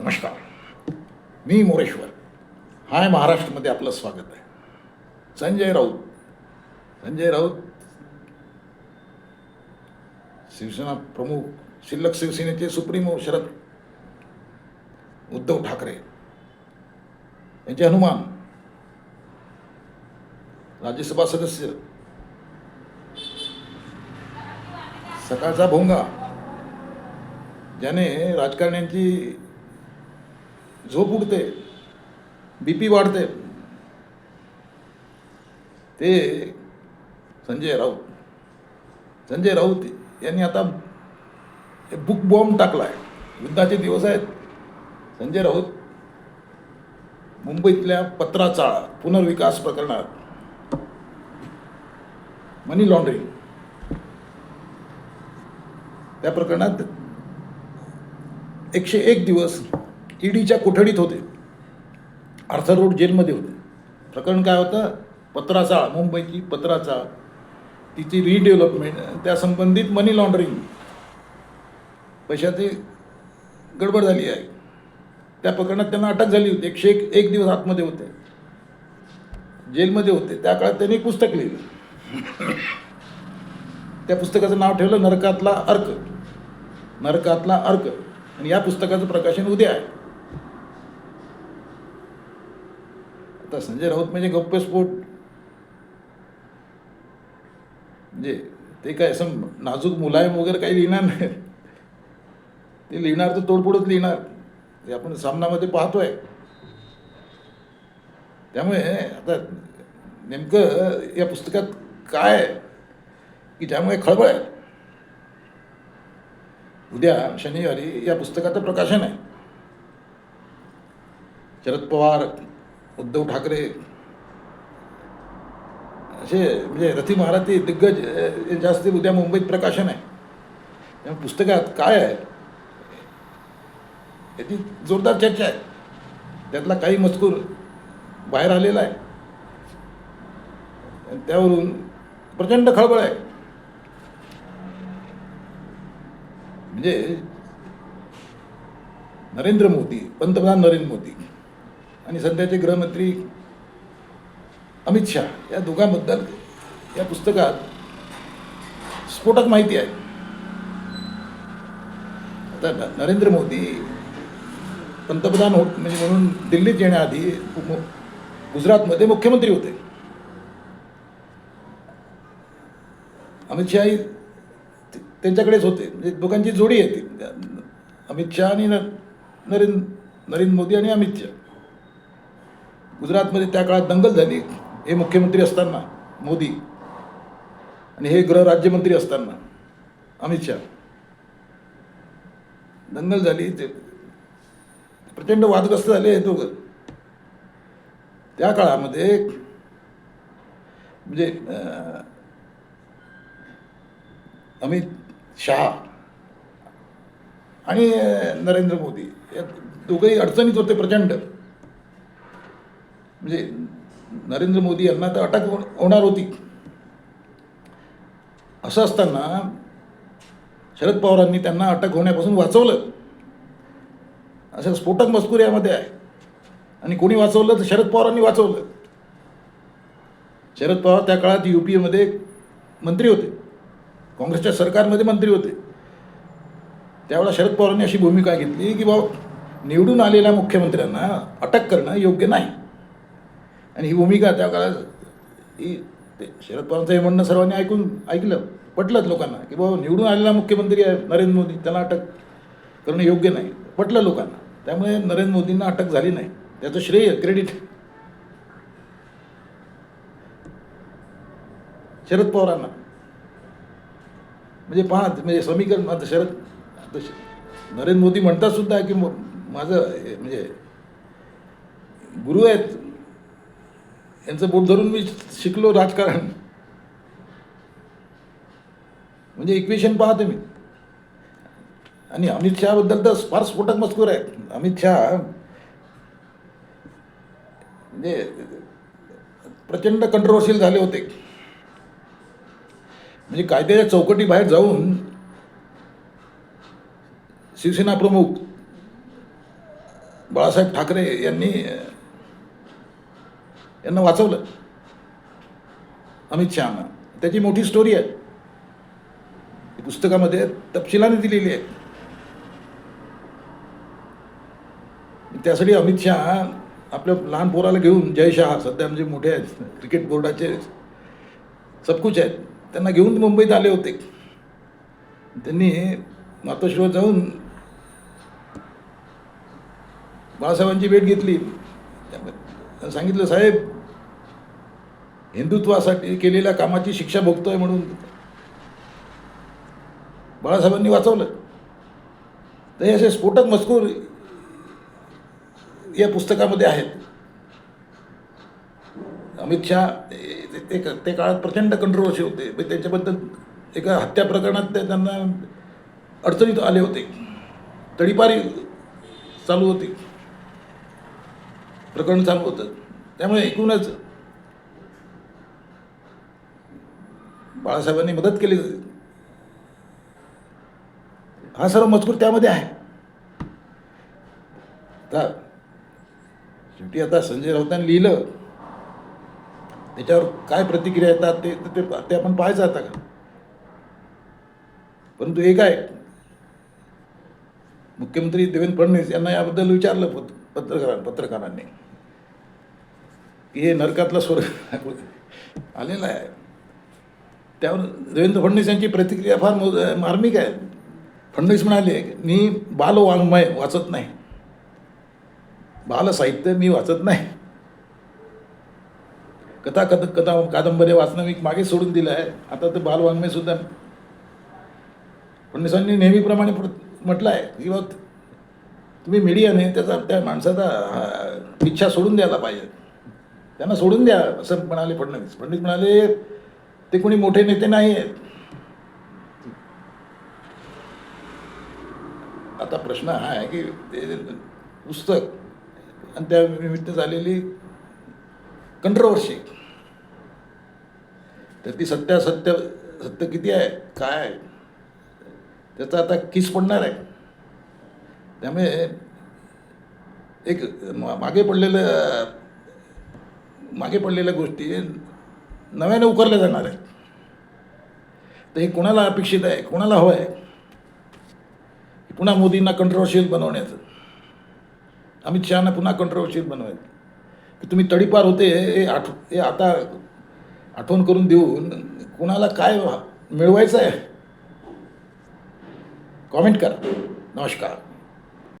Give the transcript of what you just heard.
नमस्कार. मी मोरेश्वर. हाय महाराष्ट्रमध्ये आपलं स्वागत आहे. संजय राऊत. संजय राऊत. शिवसेना प्रमुख शिल्लक शिवसेनेचे सुप्रीमो शरद उद्धव ठाकरे. यांचे हनुमान. राज्यसभा सदस्य. सकाळचा भोंगा. ज्याने राजकारण्यांची झोप उडते बी पी वाढते. ते संजय राऊत संजय राऊत यांनी आता बुक बॉम्ब टाकला आहे युद्धाचे दिवस आहेत. संजय राऊत मुंबईतल्या पत्राचाळा पुनर्विकास प्रकरणात मनी लॉन्ड्रिंग त्या प्रकरणात एकशे एक दिवस ईडीच्या कोठडीत होते. आर्थर रोड जेलमध्ये होते. प्रकरण काय होतं? पत्राचाळ मुंबईची पत्राचाळ तिची रिडेव्हलपमेंट त्या संबंधित मनी लॉन्ड्रिंग पैशाची गडबड झाली आहे. त्या प्रकरणात त्यांना अटक झाली होती. एकशे एक एक दिवस आतमध्ये होते. जेलमध्ये होते. त्या काळात त्यांनी एक पुस्तक लिहिलं. त्या पुस्तकाचं नाव ठेवलं नरकातला अर्क. नरकातला अर्क. आणि या पुस्तकाचं प्रकाशन उद्या आहे. आता संजय राऊत म्हणजे गौप्यस्फोट म्हणजे ते काय असं नाजूक मुलायम वगैरे काही लिहिणार नाही. ते लिहिणार तर तोडफोडच लिहिणार. ते आपण सामनामध्ये पाहतोय. त्यामुळे आता नेमकं या पुस्तकात काय आहे? की ज्यामुळे खळबळ आहे. उद्या शनिवारी या पुस्तकाचं प्रकाशन आहे. शरद पवार उद्धव ठाकरे असे म्हणजे रथी महारथी दिग्गज यांच्या हस्ते उद्या मुंबईत प्रकाशन आहे. त्या पुस्तकात काय आहे? याची जोरदार चर्चा आहे. त्यातला काही मजकूर बाहेर आलेला आहे. त्यावरून प्रचंड खळबळ आहे. म्हणजे नरेंद्र मोदी पंतप्रधान नरेंद्र मोदी. आणि सध्याचे गृहमंत्री अमित शहा या दोघांबद्दल या पुस्तकात स्फोटक माहिती आहे. आता नरेंद्र मोदी पंतप्रधान होत म्हणजे म्हणून दिल्लीत येण्याआधी गुजरातमध्ये मुख्यमंत्री होते. अमित शहाही त्यांच्याकडेच होते. म्हणजे दोघांची जोडी येते. अमित शहा आणि नरेंद्र नरेंद्र मोदी आणि अमित शहा. गुजरातमध्ये त्या काळात दंगल झाली. हे मुख्यमंत्री असताना मोदी. आणि हे गृहराज्यमंत्री असताना अमित शहा. दंगल झाली ते प्रचंड वादग्रस्त झाले हे दोघं. त्या काळामध्ये म्हणजे अमित शहा आणि नरेंद्र मोदी या दोघंही अडचणीत होते प्रचंड. म्हणजे नरेंद्र मोदी यांना तर अटक होणार होती. असं असताना शरद पवारांनी त्यांना अटक होण्यापासून वाचवलं. असं स्फोटक मजकूर यामध्ये आहे. आणि कोणी वाचवलं तर शरद पवारांनी वाचवलं. शरद पवार त्या काळात यू पी एमध्ये मंत्री होते. काँग्रेसच्या सरकारमध्ये मंत्री होते. त्यावेळेला शरद पवारांनी अशी भूमिका घेतली की बाबा निवडून आलेल्या मुख्यमंत्र्यांना अटक करणं योग्य नाही. आणि ही भूमिका त्या काळात ही ते शरद पवारांचं हे म्हणणं सर्वांनी ऐकून ऐकलं पटलंच लोकांना की बाबा निवडून आलेला मुख्यमंत्री आहे नरेंद्र मोदी त्यांना अटक करणं योग्य नाही. पटलं लोकांना. त्यामुळे नरेंद्र मोदींना अटक झाली नाही. त्याचं श्रेय क्रेडिट शरद पवारांना. म्हणजे पहा म्हणजे समीकरण माझं शरद श- नरेंद्र मोदी म्हणतात सुद्धा की माझं म्हणजे गुरु आहेत यांचं बोट धरून मी शिकलो राजकारण. म्हणजे इक्वेशन पाहतो मी. आणि अमित शहाबद्दल तर फार स्फोटक मजकूर आहे अमित शहा म्हणजे प्रचंड कंट्रोवर्शियल झाले होते. म्हणजे कायद्याच्या चौकटी बाहेर जाऊन शिवसेना प्रमुख बाळासाहेब ठाकरे यांनी यांना वाचवलं. अमित शहानं त्याची मोठी स्टोरी आहे. ती पुस्तकामध्ये तपशिलाने दिलेली आहे. त्यासाठी अमित शहा आपल्या लहान पोराला घेऊन जय शहा सध्या म्हणजे मोठे आहेत क्रिकेट बोर्डाचे सबकुच आहेत त्यांना घेऊन मुंबईत आले होते. त्यांनी मातोश्रीवर जाऊन बाळासाहेबांची भेट घेतली. त्यामध्ये सांगितलं साहेब हिंदुत्वासाठी केलेल्या कामाची शिक्षा भोगतोय म्हणून बाळासाहेबांनी वाचवलं. तर हे असे स्फोटक मजकूर या पुस्तकामध्ये आहेत. अमित शहा ते- ते काळात प्रचंड कंट्रोवर्सी होते. त्यांच्याबद्दल एका हत्या प्रकरणात ते त्यांना अडचणीत आले होते. तडीपारी चालू होती. प्रकरण चालू होतं. त्यामुळे एकूणच बाळासाहेबांनी मदत केली हा सर्व मजकूर त्यामध्ये आहे. शेवटी आता संजय राऊतांनी लिहिलं. त्याच्यावर काय प्रतिक्रिया येतात ते ते ते आपण पाहायचं आता. का परंतु एक आहे. मुख्यमंत्री देवेंद्र फडणवीस यांना याबद्दल विचारलं होतं. पत्रकार पत्रकारांनी. की हे नरकातला स्वर्ग आलेला आहे. त्यावर देवेंद्र फडणवीस यांची प्रतिक्रिया फार मार्मिक आहे. फडणवीस म्हणाले मी बालवाङ्मय वाचत नाही. बालसाहित्य मी वाचत नाही. कथा कथ कथा कादंबऱ्या वाचणं मी मागे सोडून दिलं आहे. आता तर बालवाङ्मय सुद्धा फडणवीसांनी नेहमीप्रमाणे म्हटलं आहे. की बघ तुम्ही मीडियाने त्याचा त्या माणसाचा इच्छा सोडून द्यायला पाहिजे. त्यांना सोडून द्या असं म्हणाले फडणवीस. फडणवीस म्हणाले ते कोणी मोठे नेते नाही आहेत. आता प्रश्न हा आहे की ते पुस्तक आणि त्या निमित्त झालेली कंट्रोवर्सी तर ती सत्यासत्य सत्य किती आहे? काय आहे? त्याचा आता किस पडणार आहे? त्यामुळे एक मा- मागे पडलेलं मागे पडलेल्या गोष्टी नव्याने उकरल्या जाणार आहेत. तर हे कोणाला अपेक्षित आहे? कोणाला हवं आहे? पुन्हा मोदींना कंट्रोवर्शियल बनवण्याचं. अमित शहाना पुन्हा कंट्रोवर्शियल बनवायचं. की तुम्ही तडीपार होते हे आठ हे आता आठवण करून देऊन कुणाला काय मिळवायचं आहे? कॉमेंट करा. नमस्कार.